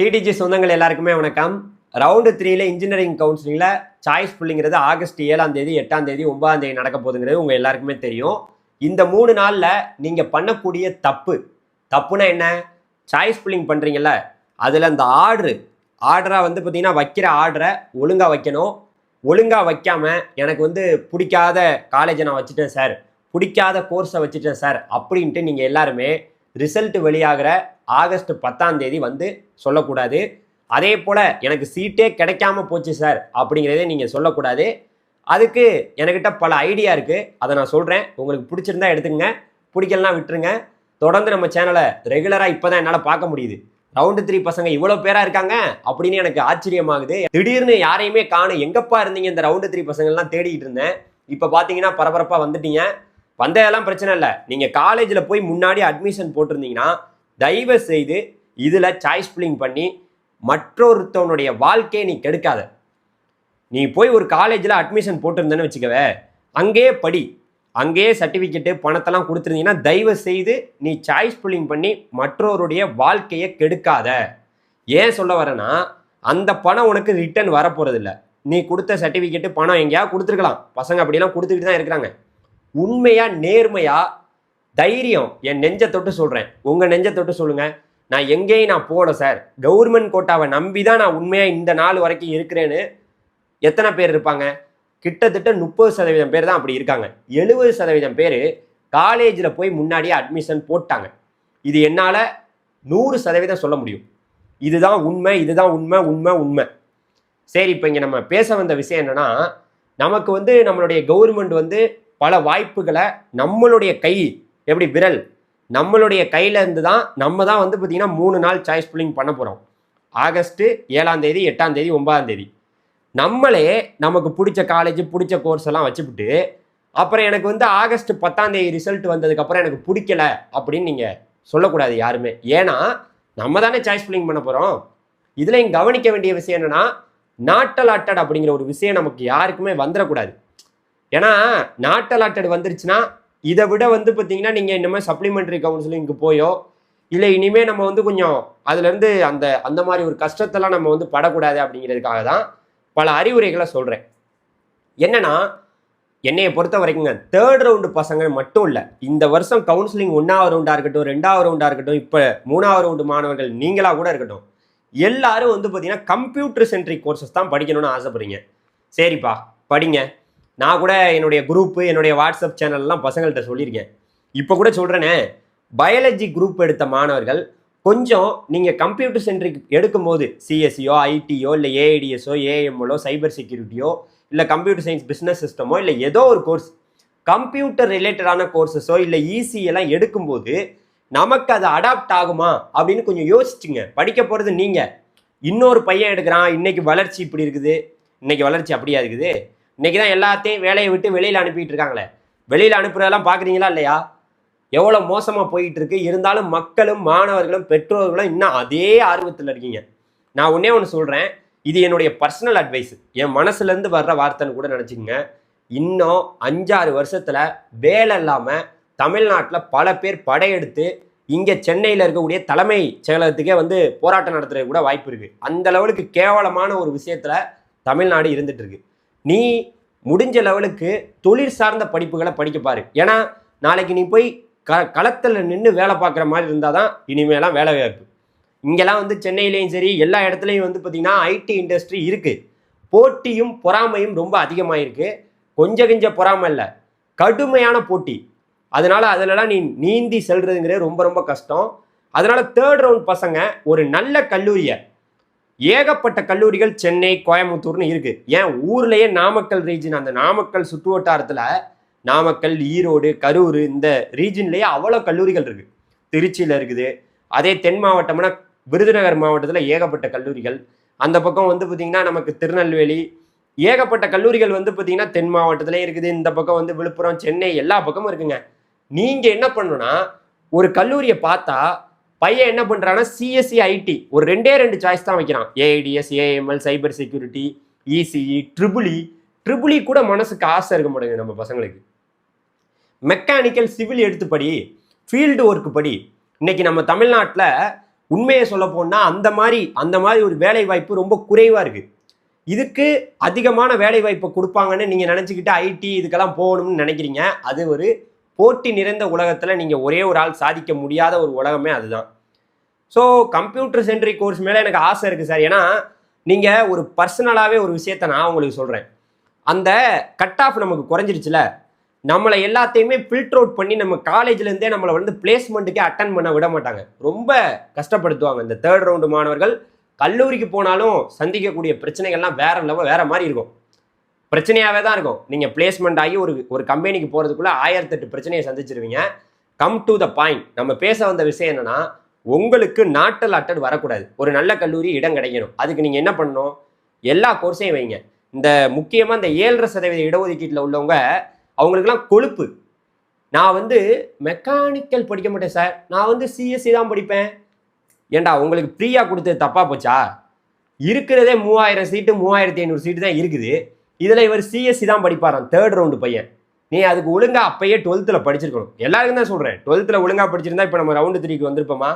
DDG சொந்தங்கள் எல்லாருக்குமே வணக்கம். ரவுண்டு த்ரீல இன்ஜினியரிங் கவுன்சிலிங்கில் சாய்ஸ் புள்ளிங்கிறது ஆகஸ்ட் ஏழாம் தேதி எட்டாம் தேதி ஒன்பதாம் தேதி நடக்க போகுதுங்கிறது உங்கள் எல்லாருக்குமே தெரியும். இந்த மூணு நாளில் நீங்கள் பண்ணக்கூடிய தப்பு தப்புனா என்ன? சாய்ஸ் புல்லிங் பண்ணுறீங்கல்ல அதில் அந்த ஆர்டரு ஆர்டராக வந்து பார்த்தீங்கன்னா வைக்கிற ஆர்டரை ஒழுங்காக வைக்கணும். ஒழுங்காக வைக்காம எனக்கு வந்து பிடிக்காத காலேஜை நான் வச்சுட்டேன் சார் பிடிக்காத கோர்ஸை வச்சுட்டேன் சார் அப்படின்ட்டு நீங்கள் எல்லாருமே ரிசல்ட் வெளியாகிற ஆகஸ்ட் பத்தாம் தேதி வந்து சொல்லக்கூடாது. அதே போல் எனக்கு சீட்டே கிடைக்காம போச்சு சார் அப்படிங்கிறதே நீங்கள் சொல்லக்கூடாது. அதுக்கு என்கிட்ட பல ஐடியா இருக்குது அதை நான் சொல்கிறேன் உங்களுக்கு பிடிச்சிருந்தா எடுத்துங்க பிடிக்கலனா விட்டுருங்க. தொடர்ந்து நம்ம சேனலை ரெகுலராக இப்போ தான் என்னால் பார்க்க முடியுது. ரவுண்டு த்ரீ பசங்க இவ்வளோ பேராக இருக்காங்க அப்படின்னு எனக்கு ஆச்சரியமாகுது. திடீர்னு யாரையுமே காணும் எங்கப்பா இருந்தீங்க இந்த ரவுண்டு த்ரீ பசங்கள்லாம் தேடிக்கிட்டு இருந்தேன். இப்போ பார்த்தீங்கன்னா பரபரப்பாக வந்துட்டீங்க. வந்ததெல்லாம் பிரச்சனை இல்லை. நீங்கள் காலேஜில் போய் முன்னாடி அட்மிஷன் போட்டிருந்தீங்கன்னா தயவு செய்து இதில் சாய்ஸ் ஃபில்லிங் பண்ணி மற்றொருத்தவனுடைய வாழ்க்கையை நீ கெடுக்காத. நீ போய் ஒரு காலேஜில் அட்மிஷன் போட்டிருந்தேன்னு வச்சுக்கவே அங்கேயே படி. அங்கேயே சர்டிஃபிகேட்டு பணத்தெல்லாம் கொடுத்துருந்தீங்கன்னா தயவு செய்து நீ சாய்ஸ் புல்லிங் பண்ணி மற்றவருடைய வாழ்க்கையை கெடுக்காத. ஏன் சொல்ல வரேன்னா அந்த பணம் உனக்கு ரிட்டர்ன் வரப்போகிறதில்ல நீ கொடுத்த சர்டிஃபிகேட்டு பணம் எங்கேயாவது கொடுத்துருக்கலாம். பசங்க அப்படிலாம் கொடுத்துக்கிட்டு தான் இருக்கிறாங்க. உண்மையாக நேர்மையாக தைரியம் என் நெஞ்சை தொட்டு சொல்கிறேன் உங்கள் நெஞ்சை தொட்டு சொல்லுங்கள் நான் எங்கேயும் நான் போகல சார். கவர்மெண்ட் கோட்டாவை நம்பி தான் நான் உண்மையாக இந்த நாள் வரைக்கும் இருக்கிறேன்னு எத்தனை பேர் இருப்பாங்க? கிட்டத்தட்ட முப்பது சதவீதம் பேர் தான் அப்படி இருக்காங்க. எழுபது சதவீதம் பேர் காலேஜில் போய் முன்னாடியே அட்மிஷன் போட்டாங்க. இது என்னால் நூறு சதவீதம் சொல்ல முடியும். இதுதான் உண்மை இதுதான் உண்மை உண்மை உண்மை. சரி இப்போ இங்கே நம்ம பேச வந்த விஷயம் என்னென்னா நமக்கு வந்து நம்மளுடைய கவர்மெண்ட் வந்து பல வாய்ப்புகளை நம்மளுடைய கை எப்படி விரல்? நம்மளுடைய கையில இருந்து தான் நம்ம தான் வந்து பார்த்திங்கன்னா மூணு நாள் சாய்ஸ் புல்லிங் பண்ண போகிறோம் ஆகஸ்ட்டு ஏழாம் தேதி எட்டாம் தேதி ஒன்பதாம் தேதி. நம்மளே நமக்கு பிடிச்ச காலேஜ் பிடிச்ச கோர்ஸ் எல்லாம் வச்சுவிட்டு அப்புறம் எனக்கு வந்து ஆகஸ்ட் பத்தாம் தேதி ரிசல்ட் வந்ததுக்கப்புறம் எனக்கு பிடிக்கல அப்படின்னு நீங்கள் சொல்லக்கூடாது யாருமே. ஏன்னா நம்ம தானே சாய்ஸ் புல்லிங் பண்ண போகிறோம் இதில் இங்கே கவனிக்க வேண்டிய விஷயம் என்னென்னா நாட்டல் அலாட்டட் அப்படிங்கிற ஒரு விஷயம் நமக்கு யாருக்குமே வந்துடக்கூடாது ஏன்னா நாட்டல் அலாட்டட் வந்துருச்சுன்னா இதை விட வந்து பார்த்தீங்கன்னா நீங்கள் இனிமேல் சப்ளிமெண்ட்ரி கவுன்சிலிங்க்கு போயோ இல்லை இனிமேல் நம்ம வந்து கொஞ்சம் அதுலேருந்து அந்த அந்த மாதிரி ஒரு கஷ்டத்தெல்லாம் நம்ம வந்து படக்கூடாது அப்படிங்கிறதுக்காக தான் பல அறிவுரைகளை சொல்கிறேன் என்னன்னா என்னையை பொறுத்த வரைக்குங்க தேர்ட் ரவுண்டு பசங்கள் மட்டும் இல்லை இந்த வருஷம் கவுன்சிலிங் ஒன்றாவது ரவுண்டாக இருக்கட்டும் ரெண்டாவது ரவுண்டாக இருக்கட்டும் இப்போ மூணாவது ரவுண்டு மாணவர்கள் நீங்களாக கூட இருக்கட்டும் எல்லாரும் வந்து பார்த்தீங்கன்னா கம்ப்யூட்டர் சென்ட்ரிக் கோர்சஸ் தான் படிக்கணும்னு ஆசைப்படுறீங்க. சரிப்பா படிங்க. நான் கூட என்னுடைய குரூப்பு என்னுடைய வாட்ஸ்அப் சேனல்லாம் பசங்கள்கிட்ட சொல்லியிருக்கேன். இப்போ கூட சொல்கிறேனே பயாலஜி குரூப் எடுத்த மாணவர்கள் கொஞ்சம் நீங்கள் கம்ப்யூட்டர் சென்ட்ரிக் எடுக்கும்போது சிஎஸ்சியோ ஐடியோ இல்லை ஏஐடிஎஸோ ஏஎம்ஓலோ சைபர் செக்யூரிட்டியோ இல்லை கம்ப்யூட்டர் சயின்ஸ் பிஸ்னஸ் சிஸ்டமோ இல்லை ஏதோ ஒரு கோர்ஸ் கம்ப்யூட்டர் ரிலேட்டடான கோர்சஸோ இல்லை ஈஸியெல்லாம் எடுக்கும்போது நமக்கு அது அடாப்ட் ஆகுமா அப்படின்னு கொஞ்சம் யோசிச்சுங்க. படிக்க போகிறது நீங்கள் இன்னொரு பையன் எடுக்கிறான் இன்னைக்கு வளர்ச்சி இப்படி இருக்குது இன்னைக்கு வளர்ச்சி அப்படியா இருக்குது இன்னைக்கு தான் எல்லாத்தையும் வேலையை விட்டு வெளியில் அனுப்பிட்டு இருக்காங்களே. வெளியில் அனுப்புறதெல்லாம் பார்க்குறீங்களா இல்லையா? எவ்வளோ மோசமாக போயிட்டு இருக்கு இருந்தாலும் மக்களும் மாணவர்களும் பெற்றோர்களும் இன்னும் அதே ஆர்வத்தில் இருக்கீங்க. நான் ஒன்றே ஒன்று சொல்கிறேன் இது என்னுடைய பர்சனல் அட்வைஸ் என் மனசுலேருந்து வர்ற வார்த்தைன்னு கூட நினச்சிக்கங்க. இன்னும் அஞ்சாறு வருஷத்தில் வேலை இல்லாமல் தமிழ்நாட்டில் பல பேர் படையெடுத்து இங்கே சென்னையில் இருக்கக்கூடிய தலைமை செயலகத்துக்கே வந்து போராட்டம் நடத்துறது கூட வாய்ப்பு இருக்குது அந்த லெவலுக்கு கேவலமான ஒரு விஷயத்தில் தமிழ்நாடு இருந்துகிட்ருக்கு நீ முடிஞ்ச லெவலுக்கு தொழில் சார்ந்த படிப்புகளை படிக்க பாரு. ஏன்னா நாளைக்கு நீ போய் க களத்தில் நின்று வேலை பார்க்குற மாதிரி இருந்தால் தான் இனிமேலாம் வேலை வாய்ப்பு இங்கெல்லாம் வந்து சென்னையிலையும் சரி எல்லா இடத்துலையும் வந்து பார்த்திங்கன்னா ஐடி இண்டஸ்ட்ரி இருக்குது போட்டியும் பொறாமையும் ரொம்ப அதிகமாயிருக்கு. கொஞ்சம் கொஞ்சம் பொறாமை இல்லை. கடுமையான போட்டி. அதனால் அதிலலாம் நீ நீந்தி செல்றதுங்கிறது ரொம்ப ரொம்ப கஷ்டம். அதனால் தேர்ட் ரவுண்ட் பசங்க ஒரு நல்ல கல்லூரியை ஏகப்பட்ட கல்லூரிகள் சென்னை கோயம்புத்தூர்னு இருக்கு. ஏன்? ஊர்லயே நாமக்கல் ரீஜன் அந்த நாமக்கல் சுற்று வட்டாரத்துல நாமக்கல் ஈரோடு கரூர் இந்த ரீஜன்லயே அவ்வளோ கல்லூரிகள் இருக்கு. திருச்சியில் இருக்குது. அதே தென் மாவட்டம்னா விருதுநகர் மாவட்டத்தில் ஏகப்பட்ட கல்லூரிகள். அந்த பக்கம் வந்து பார்த்தீங்கன்னா நமக்கு திருநெல்வேலி. ஏகப்பட்ட கல்லூரிகள் வந்து பார்த்தீங்கன்னா தென் மாவட்டத்திலே இருக்குது. இந்த பக்கம் வந்து விழுப்புரம் சென்னை எல்லா பக்கமும் இருக்குங்க. நீங்கள் என்ன பண்ணணும்னா ஒரு கல்லூரியை பார்த்தா பையன் என்ன பண்ணுறான்னா சிஎஸ்சி ஐடி ஒரு ரெண்டே ரெண்டு சாய்ஸ் தான் வைக்கிறான். AIDS AIML cyber security ECE triple E triple E கூட மனசுக்கு ஆசை இருக்க மாட்டேங்குது நம்ம பசங்களுக்கு. மெக்கானிக்கல் சிவில் எடுத்து படி ஃபீல்டு ஒர்க்கு படி இன்னைக்கு நம்ம தமிழ்நாட்டில் உண்மையை சொல்ல போனால் அந்த மாதிரி அந்த மாதிரி ஒரு வேலை வாய்ப்பு ரொம்ப குறைவாக இருக்குது இதுக்கு அதிகமான வேலை வாய்ப்பை கொடுப்பாங்கன்னு நீங்கள் நினச்சிக்கிட்டு ஐடி இதுக்கெல்லாம் போகணும்னு நினைக்கிறீங்க. அது ஒரு போட்டி நிறைந்த உலகத்தில் நீங்கள் ஒரே ஒரு ஆள் சாதிக்க முடியாத ஒரு உலகமே அதுதான். ஸோ கம்ப்யூட்டர் சென்ட்ரிக் கோர்ஸ் மேலே எனக்கு ஆசை இருக்குது சார் ஏன்னா நீங்கள் ஒரு பர்சனலாகவே ஒரு விஷயத்த நான் உங்களுக்கு சொல்கிறேன் அந்த கட் ஆஃப் நமக்கு குறைஞ்சிருச்சுல. நம்மளை எல்லாத்தையுமே ஃபில்டர் அவுட் பண்ணி நம்ம காலேஜ்லேருந்தே நம்மளை வந்து பிளேஸ்மெண்ட்டுக்கே அட்டன் பண்ண விட மாட்டாங்க. ரொம்ப கஷ்டப்படுத்துவாங்க இந்த தேர்ட் ரவுண்டு மாணவர்கள். கல்லூரிக்கு போனாலும் சந்திக்கக்கூடிய பிரச்சனைகள்லாம் வேற லெவல் வேற மாதிரி இருக்கும். பிரச்சனையாகவே தான் இருக்கும். நீங்கள் பிளேஸ்மெண்ட் ஆகி ஒரு ஒரு கம்பெனிக்கு போகிறதுக்குள்ளே ஆயிரத்தெட்டு பிரச்சனையை சந்திச்சிருவீங்க. கம் டு த பாயிண்ட் நம்ம பேச வந்த விஷயம் என்னென்னா உங்களுக்கு நாட்டல் அட்டட் வரக்கூடாது. ஒரு நல்ல கல்லூரி இடம் கிடைக்கணும். அதுக்கு நீங்கள் என்ன பண்ணணும்? எல்லா கோர்ஸையும் வைங்க. இந்த முக்கியமாக இந்த ஏழரை சதவீத இடஒதுக்கீட்டில் உள்ளவங்க அவங்களுக்குலாம் கொழுப்பு. நான் வந்து மெக்கானிக்கல் படிக்க மாட்டேன் சார் நான் வந்து சிஎஸ்சி தான் படிப்பேன். ஏண்டா உங்களுக்கு ஃப்ரீயாக கொடுத்தது தப்பாக போச்சா? இருக்கிறதே மூவாயிரம் சீட்டு மூவாயிரத்தி ஐநூறு சீட்டு தான் இருக்குது. இதில் இவர் சிஎஸ்சி தான் படிப்பாராம் தேர்ட் ரவுண்டு பையன். நீ அதுக்கு ஒழுங்காக அப்பயே டுவெல்த்தில் படிச்சிருக்கணும். எல்லாருக்கும் தான் சொல்கிறேன் டுவெல்த்தில் ஒழுங்காக படிச்சிருந்தா இப்போ நம்ம ரவுண்டு த்ரீக்கு வந்திருப்போமா?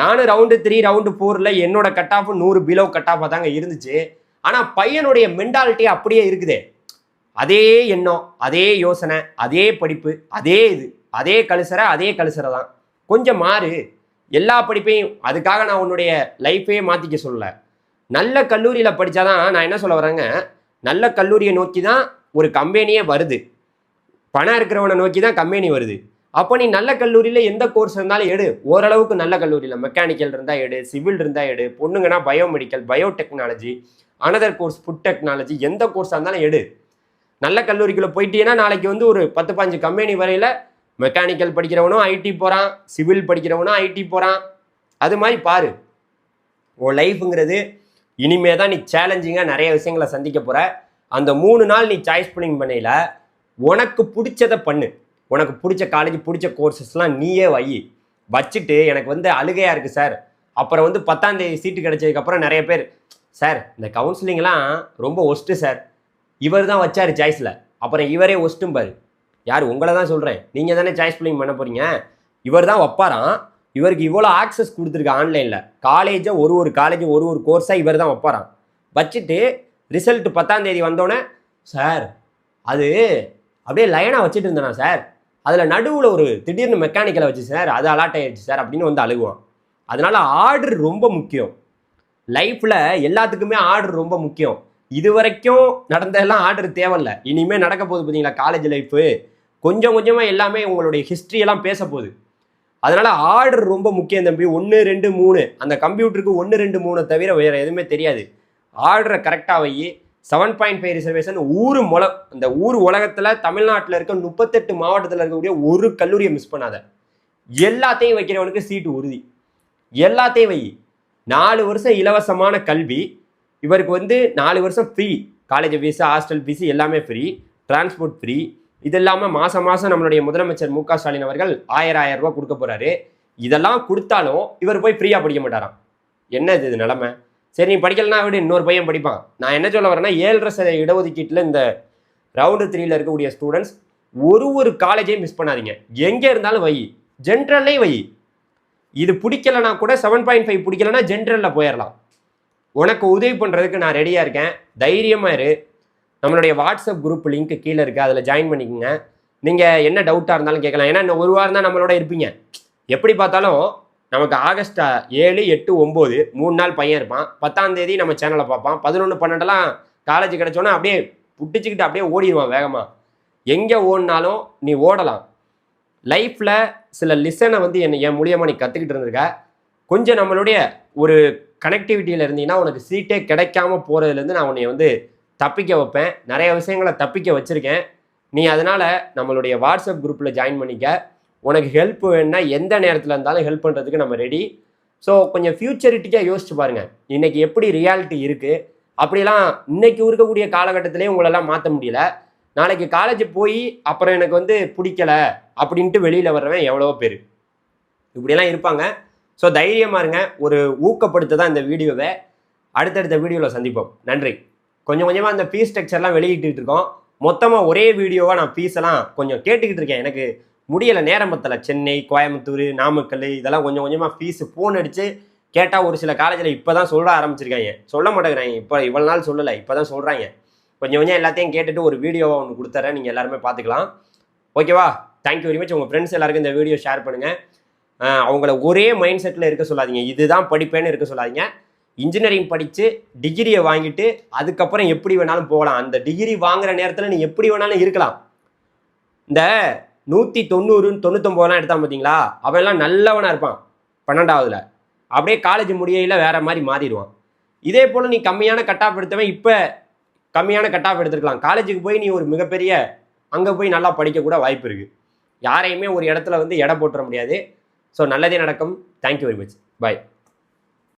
நானும் ரவுண்டு த்ரீ ரவுண்டு ஃபோரில் என்னோட கட் ஆஃப் நூறு பிலோ கட் ஆஃபாக தாங்க இருந்துச்சு. ஆனால் பையனுடைய மென்டாலிட்டி அப்படியே இருக்குதே. அதே எண்ணம் அதே யோசனை அதே படிப்பு அதே இது அதே கழுசரை அதே கழுசரை தான். கொஞ்சம் மாறு. எல்லா படிப்பையும் அதுக்காக நான் உன்னுடைய லைஃபையே மாற்றிக்க சொல்லலை. நல்ல கல்லூரியில் படித்தாதான் நான் என்ன சொல்ல வரேங்க நல்ல கல்லூரியை நோக்கி தான் ஒரு கம்பெனியே வருது. பணம் இருக்கிறவனை நோக்கி தான் கம்பெனி வருது. அப்போ நீ நல்ல கல்லூரியில் எந்த கோர்ஸ் இருந்தாலும் எடு. ஓரளவுக்கு நல்ல கல்லூரியில் மெக்கானிக்கல் இருந்தால் எடு சிவில் இருந்தால் எடு பொண்ணுங்கன்னா biomedical biotechnology another course food technology எந்த கோர்ஸாக இருந்தாலும் எடு. நல்ல கல்லூரிக்குள்ளே போயிட்டீங்கன்னா நாளைக்கு வந்து ஒரு பத்து பாஞ்சு கம்பெனி வரையில் மெக்கானிக்கல் படிக்கிறவனும் ஐடி போகிறான் சிவில் படிக்கிறவனும் ஐடி போகிறான் அது மாதிரி பாரு. உன் லைஃப்புங்கிறது இனிமே தான் நீ சேலஞ்சிங்காக நிறைய விஷயங்களை சந்திக்க போகிற அந்த மூணு நாள் நீ சாய்ஸ் பண்ணிங் பண்ணையில் உனக்கு பிடிச்சதை பண்ணு. உனக்கு பிடிச்ச காலேஜ் பிடிச்ச கோர்சஸ்லாம் நீயே வை. வச்சுட்டு எனக்கு வந்து அழுகையாக இருக்குது சார் அப்புறம் வந்து பத்தாம் தேதி சீட்டு கிடைச்சதுக்கப்புறம் நிறைய பேர் சார் இந்த கவுன்சிலிங்லாம் ரொம்ப ஒஸ்ட்டு சார் இவர் தான் வச்சார் சாய்ஸில் அப்புறம் இவரே ஒஸ்ட்டும் பாரு. யார் உங்களை தான் சொல்கிறேன் நீங்கள் தானே சாய்ஸ் பிள்ளைங்க பண்ண போகிறீங்க இவர் தான் வைப்பாராம். இவருக்கு இவ்வளோ ஆக்சஸ் கொடுத்துருக்கு ஆன்லைனில் காலேஜை ஒரு ஒரு காலேஜும் ஒரு ஒரு கோர்ஸாக இவர் தான் வைப்பாராம். வச்சுட்டு ரிசல்ட் பத்தாம் தேதி வந்தோடனே சார் அது அப்படியே லைனாக வச்சுட்டு இருந்தேனா சார்? அதில் நடுவில் ஒரு திடீர்னு மெக்கானிக்கலை வச்சு சார் அது அலாட் ஆயிடுச்சு சார் அப்படின்னு வந்து அழுகுவான். அதனால் ஆர்டர் ரொம்ப முக்கியம். லைஃப்பில் எல்லாத்துக்குமே ஆர்டர் ரொம்ப முக்கியம். இது வரைக்கும் நடந்ததெல்லாம் ஆர்டர் தேவையில்லை. இனிமேல் நடக்க போகுது பார்த்தீங்களா காலேஜ் லைஃபு கொஞ்சம் கொஞ்சமாக எல்லாமே உங்களுடைய ஹிஸ்ட்ரியெல்லாம் எல்லாம் பேச போகுது அதனால ஆர்டர் ரொம்ப முக்கியம் தம்பி. ஒன்று ரெண்டு மூணு. அந்த கம்ப்யூட்டருக்கு ஒன்று ரெண்டு மூணு தவிர வேற எதுவுமே தெரியாது. ஆர்டரை கரெக்டாக வை செவன் பாயிண்ட் ஃபைவ் ரிசர்வேஷன் ஊர் மொல இந்த ஊர் உலகத்தில் தமிழ்நாட்டில் இருக்க முப்பத்தெட்டு மாவட்டத்தில் இருக்கக்கூடிய ஒரு கல்லூரியை மிஸ் பண்ணாத. எல்லாத்தையும் வைக்கிறவனுக்கு சீட்டு உறுதி. எல்லாத்தையும் வை நாலு வருஷம் இலவசமான கல்வி. இவருக்கு வந்து நாலு வருஷம் free college fees hostel fees எல்லாமே ஃப்ரீ டிரான்ஸ்போர்ட் ஃப்ரீ இது இல்லாமல் மாதம் மாதம் நம்மளுடைய முதலமைச்சர் மு க ஸ்டாலின் அவர்கள் ஆயிரம் ஆயிரம் ரூபாய் கொடுக்க போகிறாரு இதெல்லாம் கொடுத்தாலும் இவர் போய் ஃப்ரீயாக படிக்க மாட்டாராம். என்ன இது நிலமை? சரி நீ படிக்கலனா விட இன்னொரு பையன் படிப்பான். நான் என்ன சொல்ல வரேன்னா ஏழரை சதவீத இடஒதுக்கீட்டில் இந்த ரவுண்டு த்ரீல இருக்கக்கூடிய ஸ்டூடெண்ட்ஸ் ஒரு ஒரு காலேஜையும் மிஸ் பண்ணாதீங்க. எங்கே இருந்தாலும் வை. ஜென்ரல்லே வை. இது பிடிக்கலனா கூட செவன் பாயிண்ட் ஃபைவ் பிடிக்கலனா ஜென்ரலில் போயிடலாம் உனக்கு உதவி பண்ணுறதுக்கு நான் ரெடியாக இருக்கேன். தைரியமாக இரு. நம்மளுடைய வாட்ஸ்அப் குரூப் லிங்க் கீழே இருக்குது அதில் ஜாயின் பண்ணிக்கோங்க. நீங்கள் என்ன டவுட்டாக இருந்தாலும் கேட்கலாம். ஏன்னா இன்னும் ஒரு வாரம் தான் நம்மளோட இருப்பீங்க. எப்படி பார்த்தாலும் நமக்கு ஆகஸ்ட் ஏழு எட்டு ஒம்பது மூணு நாள் பையன் இருப்பான். பத்தாம் தேதி நம்ம சேனலை பார்ப்பான். பதினொன்று பன்னெண்டெல்லாம் காலேஜ் கிடச்சோன்னா அப்படியே புட்டிச்சுக்கிட்டு அப்படியே ஓடிடுவான் வேகமாக எங்கே ஓடினாலும் நீ ஓடலாம். லைஃப்பில் சில லிசனை வந்து என் என் மூலியமாக நீ கற்றுக்கிட்டு இருந்திருக்க. கொஞ்சம் நம்மளுடைய ஒரு கனெக்டிவிட்டியில் இருந்தீங்கன்னா உனக்கு சீட்டே கிடைக்காம போகிறதுலேருந்து நான் உன்னை வந்து தப்பிக்க வைப்பேன். நிறைய விஷயங்களை தப்பிக்க வச்சுருக்கேன். நீ அதனால் நம்மளுடைய வாட்ஸ்அப் குரூப்பில் ஜாயின் பண்ணிக்க. உனக்கு ஹெல்ப் வேணும்னா எந்த நேரத்தில் இருந்தாலும் ஹெல்ப் பண்ணுறதுக்கு நம்ம ரெடி ஸோ கொஞ்சம் ஃப்யூச்சரிட்டிக்காக யோசிச்சு பாருங்கள் இன்றைக்கி எப்படி ரியாலிட்டி இருக்குது அப்படிலாம் இன்றைக்கி இருக்கக்கூடிய காலகட்டத்திலே உங்களெல்லாம் மாற்ற முடியல. நாளைக்கு காலேஜ் போய் அப்புறம் எனக்கு வந்து பிடிக்கல அப்படின்ட்டு வெளியில் வர்றவன் எவ்வளவோ பேர். இப்படியெல்லாம் இருப்பாங்க. ஸோ தைரியமாக இருங்க. ஒரு ஊக்கப்படுத்த தான் இந்த வீடியோவை. அடுத்தடுத்த வீடியோவில் சந்திப்போம். நன்றி. கொஞ்சம் கொஞ்சமாக அந்த ஃபீஸ் ஸ்ட்ரக்சர்லாம் வெளியிட்டு இருக்கோம். மொத்தமாக ஒரே வீடியோவாக நான் ஃபீஸ் எல்லாம் கொஞ்சம் கேட்டுக்கிட்டு இருக்கேன். எனக்கு முடியலை நேரம் பத்தலை. சென்னை கோயம்புத்தூர் நாமக்கல் இதெல்லாம் கொஞ்சம் கொஞ்சமாக ஃபீஸ் ஃபோன் அடித்து கேட்டால் ஒரு சில காலேஜில் இப்போ தான் சொல்ல ஆரம்பிச்சிருக்காங்க. சொல்ல மாட்டேங்கிறாங்க. இப்போ இவ்வளோ நாள் சொல்லலை. இப்போ தான் சொல்கிறாங்க கொஞ்சம் கொஞ்சம் எல்லாத்தையும் கேட்டுட்டு ஒரு வீடியோவை ஒன்று கொடுத்துறேன். நீங்கள் எல்லாருமே பார்த்துக்கலாம். ஓகேவா தேங்க்யூ வெரி மச் உங்கள் ஃப்ரெண்ட்ஸ் எல்லாருக்கும் இந்த வீடியோ ஷேர் பண்ணுங்கள் அவங்கள ஒரே மைண்ட் செட்டில் இருக்க சொல்லாதீங்க. இதுதான் படிப்பேன்னு இருக்க சொல்லாதீங்க. இன்ஜினியரிங் படித்து டிகிரியை வாங்கிட்டு அதுக்கப்புறம் எப்படி வேணாலும் போகலாம். அந்த டிகிரி வாங்குகிற நேரத்தில் நீ எப்படி வேணாலும் இருக்கலாம். இந்த நூற்றி தொண்ணூறு தொண்ணூத்தொம்பதுலாம் எடுத்தான் பார்த்தீங்களா அவன்லாம் நல்லவனாக இருப்பான். பன்னெண்டாவதுல. அப்படியே காலேஜ் முடியையில் வேற மாதிரி மாறிடுவான். இதே போல் நீ கம்மியான கட்டாப் எடுத்தவன் இப்போ கம்மியான கட்டாப் எடுத்துருக்கலாம். காலேஜுக்கு போய் நீ ஒரு மிகப்பெரிய அங்கே போய் நல்லா படிக்கக்கூட வாய்ப்பு இருக்குது யாரையுமே ஒரு இடத்துல வந்து எடை போட்டுற முடியாது. ஸோ நல்லதே நடக்கும். Thank you very much bye